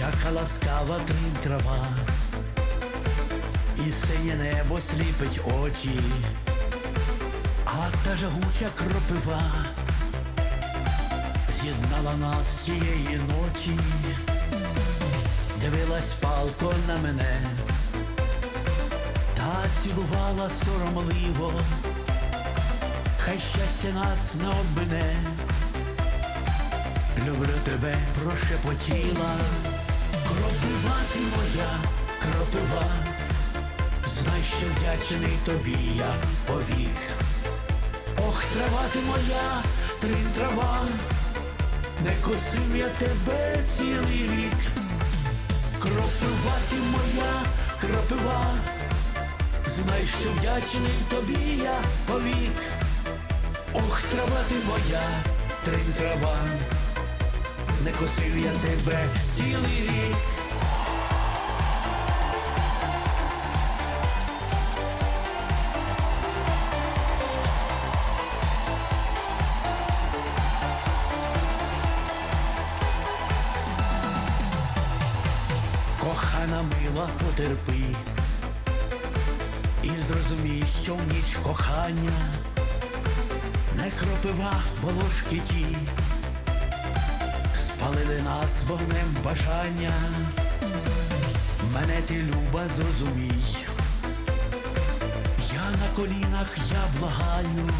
така ласкава трин трава, і синє небо сліпить очі, а та жагуча кропива з'єднала нас цієї ночі, дивилась палко на мене, та цілувала соромливо, хай щастя нас не обмине. Люблю тебе, прошепотіла, кропива ти моя, кропива, знай, що вдячний тобі я повік. Ох, трава ти моя, трин трава, не косив я тебе цілий рік. Кропива ти моя, кропива, знай, що вдячний тобі я повік. Ох, трава ти моя, трин трава, не косив я тебе цілий рік. Кохана мила, потерпи. І зрозумій, що в ніч кохання. Не кропива волошки ті, спалили нас вогнем бажання, мене ти люба, зрозумій, я на колінах, я благаю,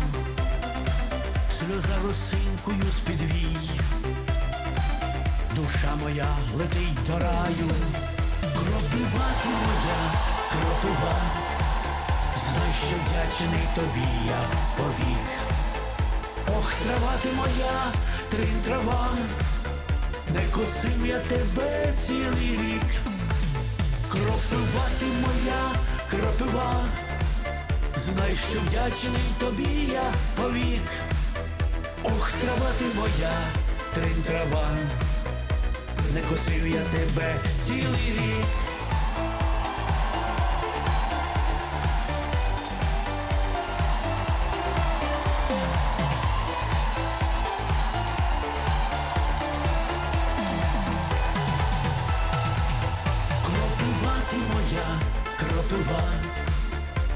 сльоза росинкою спідвій, душа моя летить до раю, кропива моя, кропива, знай, що вдячний тобі я повік. Ох, трава ти моя, трин трава, не косив я тебе цілий рік. Кропива ти моя, кропива, знай, що вдячний тобі я повік. Ох, трава ти моя, трин трава, не косив я тебе цілий рік. Кропива,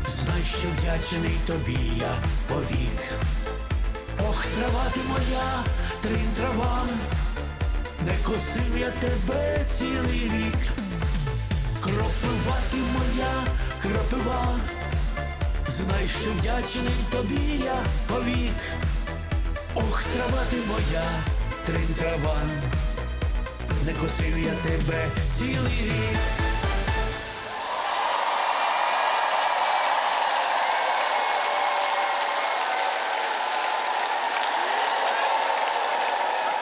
знай, що вдячний тобі я повік. Ох, трава ти моя, трин трава, не косив я тебе цілий рік. Кропива ти моя, кропива, знай, що вдячний тобі я повік. Ох, трава ти моя, трин трава, не косив я тебе цілий рік.